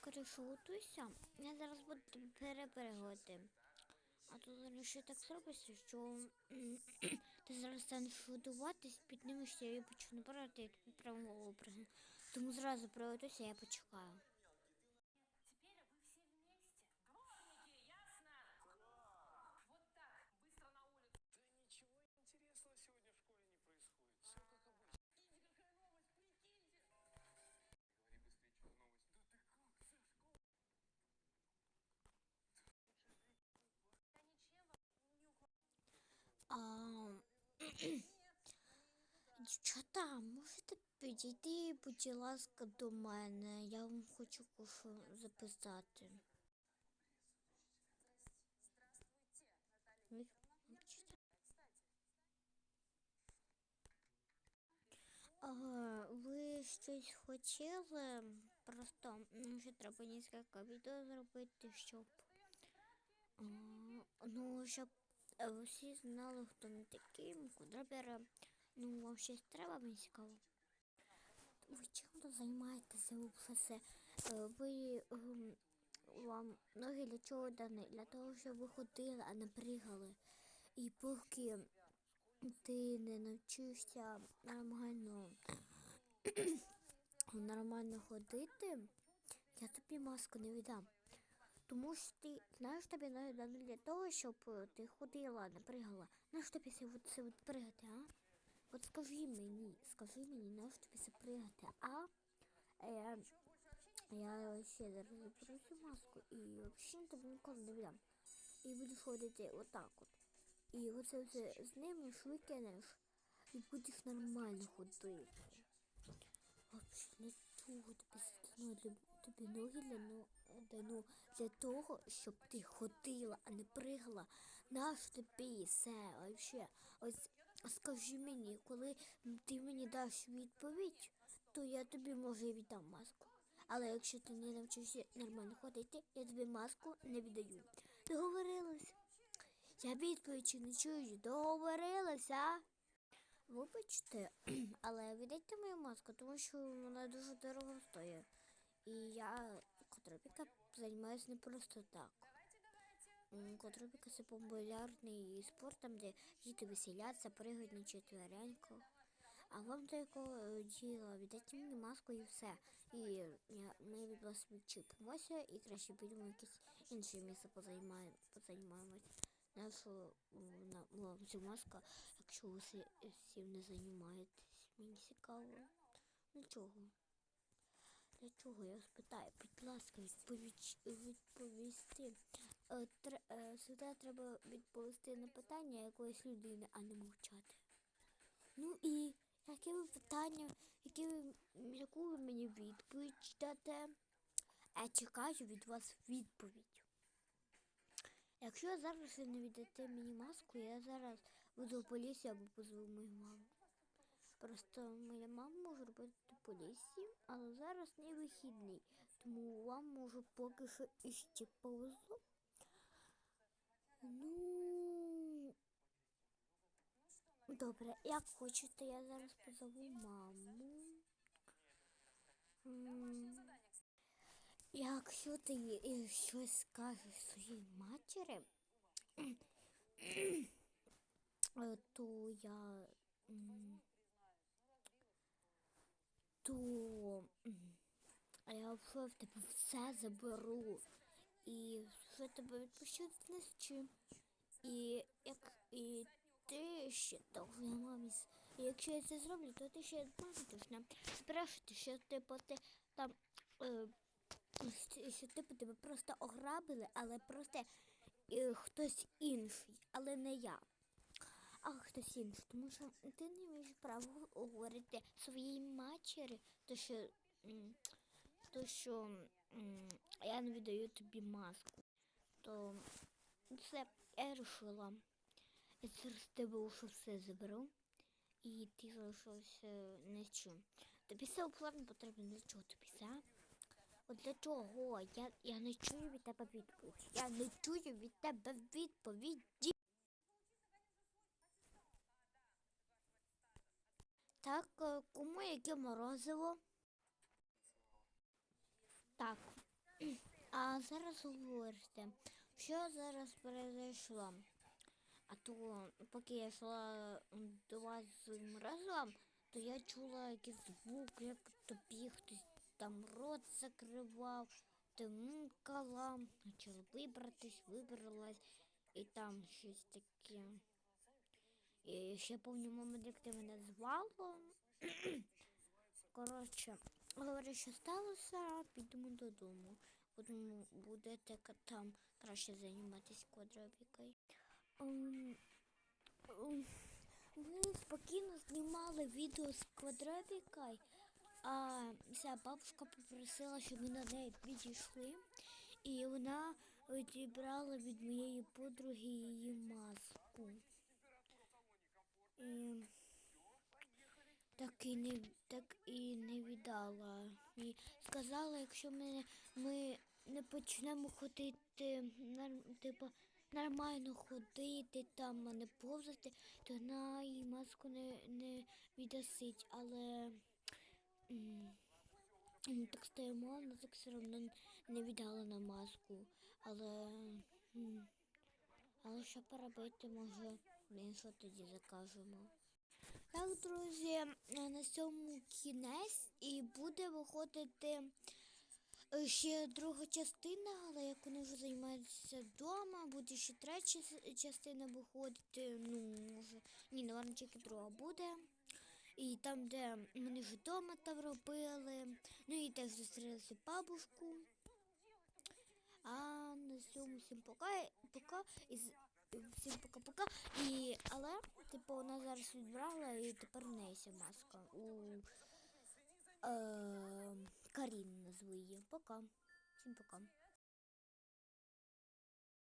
скоріше готуйся. Я зараз буду перепригувати. А то зараз ще так зробиться, що ти зараз станеш годуватись, піднімешся і почну брати, як прямо голову пригну. Тому зразу приготуйся, я почекаю. Дівчата, можете підійти, будь ласка, до мене. Я вам хочу кое-що записати. Ага, ви щось хотіли? Просто ну, треба кілька відео зробити, щоб. Ну, щоб всі знали, хто ми такі, кудрабера. Ну, вам щось треба, мені цікаво. Ви чим займаєтеся у? Е, Ви ем, вам ноги для чого дані? Для того, щоб ви ходили, а не пригали. І поки ти не навчишся нормально нормально ходити, я тобі маску не віддам. Тому що ти знаєш тобі ноги для того, щоб е, ти ходила, не пригала. Знаєш тобі це от, це от пригати, а? От скажи мені, скажи мені, знаєш тобі це пригати, а? Е, я ще зараз заберу цю маску і взагалі тобі ніколи не віддам. І будеш ходити отак от. І оце все з знімеш, викинеш і будеш нормально ходити. Вообще для чого тобі затягнули тобі ноги для, для, ну, для того, щоб ти ходила, а не пригала. Наш тобі все вообще. Ось скажи мені, коли ти мені даш відповідь, то я тобі може віддам маску. Але якщо ти не навчишся нормально ходити, я тобі маску не віддаю. Договорились? Я відповідь не чую. Договорилися. Вибачте, але віддайте мою маску, тому що вона дуже дорого стоїть. І я котропіка займаюся не просто так. Котропіка це популярний спорт, там, де діти веселяться, пригають на четвереньку. А вам до якого е, діла? Віддайте мені маску і все. І я, ми від вас відчіпимося і краще підемо в якесь інше місце позаймаємо, позаймаємось. Нашу на цю маску, ви всім не займаєтесь. Мені цікаво. Для чого? Для чого? Я вас питаю, будь ласка, відповісти. Е, е, сюди треба відповісти на питання якоїсь людини, а не мовчати. Ну і яке ви питання, яке ви, яку ви мені відповідь дате? Я чекаю від вас відповідь. Якщо зараз ви не віддасте мені маску, я зараз буду в поліцію або позву мою маму. Просто моя мама може робити в поліції, але зараз не вихідний, тому вам можу поки що іще повезу. Ну добре, як хочете, я зараз позову маму. Якщо ти щось скажеш своїй матері, то я то я вже в тебе все заберу. І вже тебе відпущу з. І як і ти ще довго мамі. І якщо я це зроблю, то ти ще мамі должна спрашувати, що типу ти там. Е, що типу тебе просто ограбили, але просто е, хтось інший, але не я. А хтось інший, тому що ти не маєш права говорити своїй матері, то що, то що я не віддаю тобі маску. То все, я вирішила. Я зараз з тебе уже все заберу, і ти залишився не з чим. Тобі все план потрібно для чого тобі все? От для чого? Я, я не чую від тебе відповідь. Я не чую від тебе відповіді. Так, е, кому яке морозиво? Так, А зараз говорите, що зараз произошло? А то поки я йшла до вас з разом, то я чула якийсь звук, як тобі хтось там рот закривав, ти мкала, почала вибратись, вибралась, і там щось таке. І ще пам'ятаю момент, як ти мене звала. Коротше, говорю, що сталося, підемо додому. Будемо будете там краще займатися квадробікою. Ем, ем, Ми спокійно знімали відео з квадробікою, а ця бабушка попросила, щоб ми на неї підійшли, і вона відібрала від моєї подруги її маску. І так і не так і не віддала. І сказала, якщо ми, ми не почнемо ходити типу, нормально ходити там, не повзати, то вона їй маску не, не віддасить. Але ми так стоїмо, вона так все одно не віддала нам маску. Але, але що поробити, може, інше тоді закажемо. Так, друзі, е, на цьому кінець і буде виходити е, ще друга частина, але як вони вже займаються вдома, буде ще третя частина виходити. Ну, може, ні, напевно, тільки друга буде. І там, де вони вже вдома там робили. Ну і теж зустрілися бабушку. А на цьому всім пока, пока всім пока-пока. І але типу вона зараз відбрала і тепер ця маска у е, Карін назву її. Пока. Всім пока.